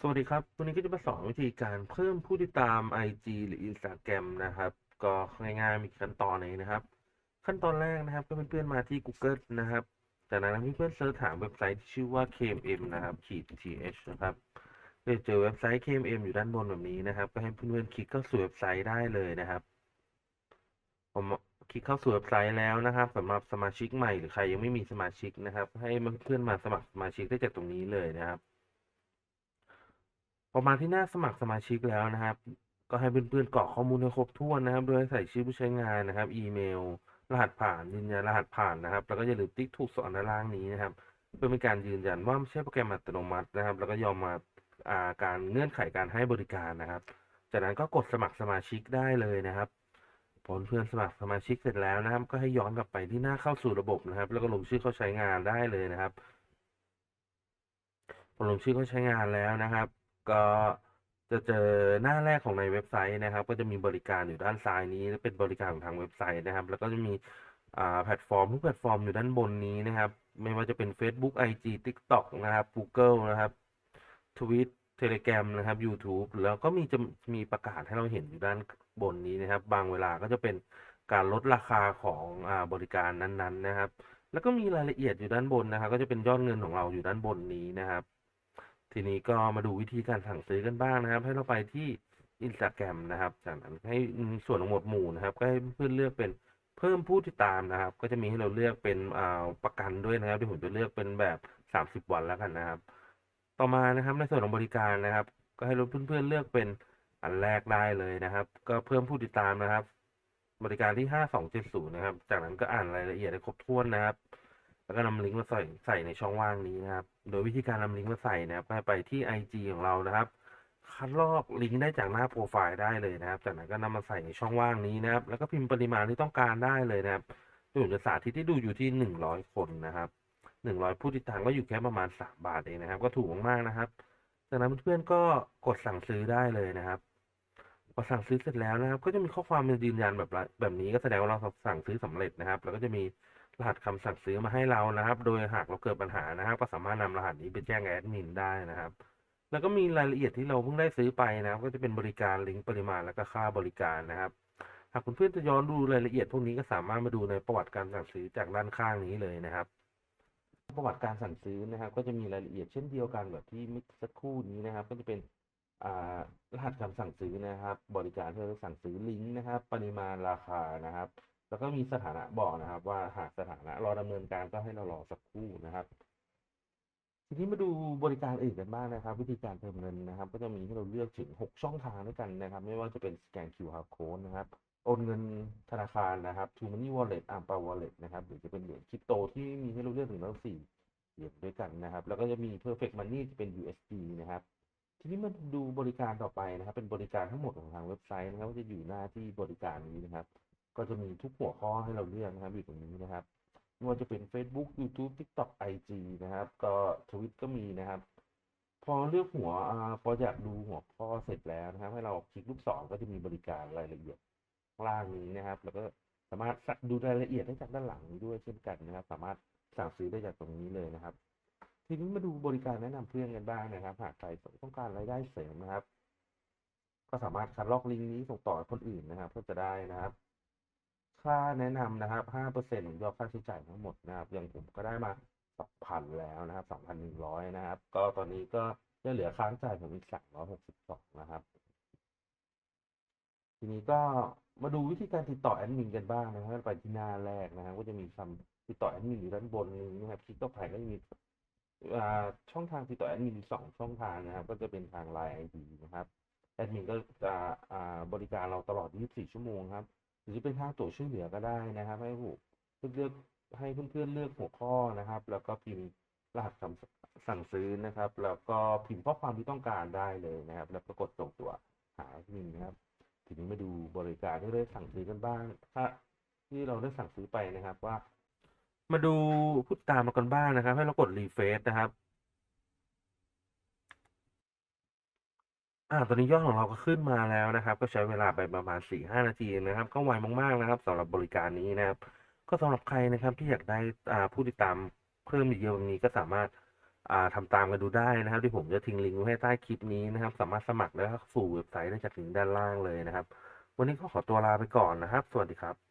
สวัสดีครับ วันนี้ก็จะมาสอนวิธีการเพิ่มผู้ติดตาม IG หรือ Instagram นะครับ ก็ง่ายๆมีขั้นตอนนี้นะครับ ขั้นตอนแรกนะครับ ก็เพื่อนๆมาที่ Google นะครับ จากนั้นเพื่อนๆเสิร์ชหาเว็บไซต์ที่ชื่อว่า KMM นะครับขีด th นะครับจะเจอเว็บไซต์ KMM อยู่ด้านบนแบบนี้นะครับ ก็ให้เพื่อนๆคลิกเข้าสู่เว็บไซต์ได้เลยนะครับ ผมคลิกเข้าสู่เว็บไซต์แล้วนะครับสำหรับสมาชิกใหม่หรือใครยังไม่มีสมาชิกนะครับ ให้เพื่อนๆมาสมัครสมาชิกได้จากตรงนี้เลยนะครับ อมาที่หน้าสมัครสมาชิกแล้วนะครับ ก็ให้เพื่อนๆกรอกข้อมูลให้ครบถ้วนนะครับ โดยใส่ชื่อผู้ใช้งานนะครับ อีเมล รหัสผ่านยืนยันรหัสผ่านนะครับ แล้วก็อย่าลืมติ๊กถูกสอนด้านล่างนี้นะครับ เพื่อเป็นการยืนยันว่าไม่ใช่โปรแกรมอัตโนมัตินะครับ แล้วก็ยอมมาอาการเงื่อนไขการให้บริการนะครับ จากนั้นก็กดสมัครสมาชิกได้เลยนะครับพอเพื่อนสมัครสมาชิกเสร็จแล้วนะครับ ก็ให้ย้อนกลับไปที่หน้าเข้าสู่ระบบนะครับ แล้วก็ลงชื่อเข้าใช้งานได้เลยนะครับพอลงชื่อเข้าใช้งานแล้วนะครับ ก็จะเจอหน้าแรกของในเว็บไซต์นะครับ ก็จะมีบริการอยู่ด้านซ้ายนี้เป็นบริการของทางเว็บไซต์นะครับ แล้วก็จะมีแพลตฟอร์มทุกแพลตฟอร์มอยู่ด้านบนนี้นะครับ ไม่ว่าจะเป็น Facebook IG TikTok นะครับ Google นะครับ Twitch Telegram นะครับ YouTube แล้วก็มีจะมีประกาศให้เราเห็นอยู่ด้านบนนี้นะครับ บางเวลาก็จะเป็นการลดราคาของอบริการนั้นๆนะครับ แล้วก็มีรายละเอียดอยู่ด้านบนนะครับ ก็จะเป็นยอดเงินของเราอยู่ด้านบนนี้นะครับ ทีนี้ก็มาดูวิธีการสั่งซื้อกันบ้างนะครับ ให้เราไปที่ Instagram นะครับ จากนั้นให้ส่วนของหมวดหมู่นะครับ ก็ให้เพื่อนเลือกเป็นเพิ่มผู้ติดตามนะครับ ก็จะมีให้เราเลือกเป็นอ่าประกันด้วยนะครับที่ผมจะเลือกเป็นแบบสามสิบวันแล้วกันนะครับ ต่อมานะครับในส่วนของบริการนะครับ ก็ให้เราเพื่อนๆเลือกเป็นอันแรกได้เลยนะครับ ก็เพิ่มผู้ติดตามนะครับ บริการที่ห้าสองเจ็ดศูนย์นะครับ จากนั้นก็อ่านรายละเอียดให้ครบถ้วนนะครับ แล้วก็นำลิงก์มาใส่ใส่ในช่องว่างนี้นะครับ โดยวิธีการนำลิงก์มาใส่นะครับไปที่ IG ของเรานะครับคัดลอกลิงก์ได้จากหน้าโปรไฟล์ได้เลยนะครับ จากนั้นก็นำมาใส่ในช่องว่างนี้นะครับ แล้วก็พิมพ์ปริมาณที่ต้องการได้เลยนะครับโดยผมจะสาธิตที่ดูอยู่ที่หนึ่งร้อยคนนะครับหนึ่งร้อยผู้ติดตามก็อยู่แค่ประมาณสามบาทเองนะครับ ก็ถูกมากๆนะครับ จากนั้นเพื่อนๆก็กดสั่งซื้อได้เลยนะครับพอสั่งซื้อเสร็จแล้วนะครับ ก็จะมีข้อความยืนยันแบบแบบนี้ก็แสดงว่าเราสั่งซื้อสำเร็จนะครับ แล้วก็จะมี รหัสคำสั่งซื้อมาให้เรานะครับ โดยหากเราเกิดปัญหานะครับ ก็สามารถนำรหัสนี้ไปแจ้งแอดมินได้นะครับ แล้วก็มีรายละเอียดที่เราเพิ่งได้ซื้อไปนะครับ ก็จะเป็นบริการลิงก์ปริมาณแล้วก็ค่าบริการนะครับ หากคุณเพื่อนจะย้อนดูรายละเอียดพวกนี้ก็สามารถมาดูในประวัติการสั่งซื้อจากด้านข้างนี้เลยนะครับ ประวัติการสั่งซื้อนะครับ ก็จะมีรายละเอียดเช่นเดียวกันแบบที่เมื่อสักครู่นี้นะครับ ก็จะเป็นรหัสคำสั่งซื้อนะครับ บริการที่เราสั่งซื้อลิงก์นะครับ ปริมาณราคานะครับ แล้วก็มีสถานะบอกนะครับ ว่าหากสถานะรอดำเนินการก็ให้เรารอสักครู่นะครับ ทีนี้มาดูบริการอื่นกันบ้างนะครับ วิธีการเติมเงินนะครับ ก็จะมีให้เราเลือกถึง 6 ช่องทางด้วยกันนะครับ ไม่ว่าจะเป็นสแกน QR code นะครับโอนเงินธนาคารนะครับ t r u Money Wallet อาร์มปา Wallet นะครับหรือจะเป็นเหรียญคริปโตที่มีให้เราเลือกถึงทั้งสี่เหรียญด้วยกันนะครับ แล้วก็จะมี Perfect Money จะเป็น USD นะครับ ทีนี้มาดูบริการต่อไปนะครับ เป็นบริการทั้งหมดของทางเว็บไซต์นะครับ ก็จะอยู่หน้าที่บริการนี้นะครับ ก็จะมีทุกหัวข้อให้เราเลือกนะครับอยู่ตรงนี้นะครับไม่ว่าจะเป็น Facebook YouTube TikTok IG นะครับ ก็ทวิตก็มีนะครับ พอเลือกหัวอพออยากดูหัวข้อเสร็จแล้วนะครับ ให้เราคลิกลูกศรก็จะมีบริการรายละเอียดข้างล่างนี้นะครับ แล้วก็สามารถดูรายละเอียดได้จากด้านหลังนี้ด้วยเช่นกันนะครับ สามารถสั่งซื้อได้จากตรงนี้เลยนะครับ ทีนี้มาดูบริการแนะนำเพื่อนกันบ้างนะครับ หากใครต้องการรายได้เสริมนะครับ ก็สามารถคัดลอกลิงก์นี้ส่งต่อคนอื่นนะครับเพื่อจะได้นะครับ ค่าแนะนำนะครับห้าเปอร์เซ็นต์ของยอดค่าใช้จ่ายทั้งหมดนะครับอย่างผมก็ได้มาสองพันแล้วนะครับสองพันหนึ่งร้อยนะครับ ก็ตอนนี้ก็จะเหลือค้างจ่ายผมอีกสามร้อยหกสิบสองนะครับ ทีนี้ก็มาดูวิธีการติดต่อแอดมินกันบ้างนะครับไปที่หน้าแรกนะครับก็จะมีคำติดต่อแอดมินอยู่ด้านบนนี้นะครับคลิกเข้าไปก็จะมีอ่าช่องทางติดต่อแอดมินสองช่องทางนะครับ ก็จะเป็นทาง Line ID นะครับแอดมินก็จะอ่าบริการเราตลอด 24 ชั่วโมงครับ หรือเป็นทางตัวช่วยเหลือก็ได้นะครับ ให้ผู้เพื่อนเลือกให้เพื่อนๆเลือกหัวข้อนะครับ แล้วก็พิมพ์รหัสคำสั่งซื้อนะครับ แล้วก็พิมพ์ข้อความที่ต้องการได้เลยนะครับ แล้วก็กดส่งตัวหาแอดมินนะครับ ทีนี้มาดูบริการที่ได้สั่งซื้อกันบ้างถ้าที่เราได้สั่งซื้อไปนะครับว่า มาดูพูดตามมากันบ้างนะครับ ให้เรากดรีเฟซนะครับ อ่าตอนนี้ยอดของเราก็ขึ้นมาแล้วนะครับ ก็ใช้เวลาไปประมาณสี่ห้านาทีนะครับ ก็ไวมาก ๆ นะครับสำหรับบริการนี้นะครับ ก็สำหรับใครนะครับที่อยากได้อ่าผู้ติดตามเพิ่มอีกเยอะแบบนี้ก็สามารถอ่าทำตามกันดูได้นะครับ ที่ผมจะทิ้งลิงก์ไว้ให้ใต้คลิปนี้นะครับ สามารถสมัครแล้วเข้าสู่เว็บไซต์ได้จากลิงก์ด้านล่างเลยนะครับ วันนี้ก็ขอตัวลาไปก่อนนะครับ สวัสดีครับ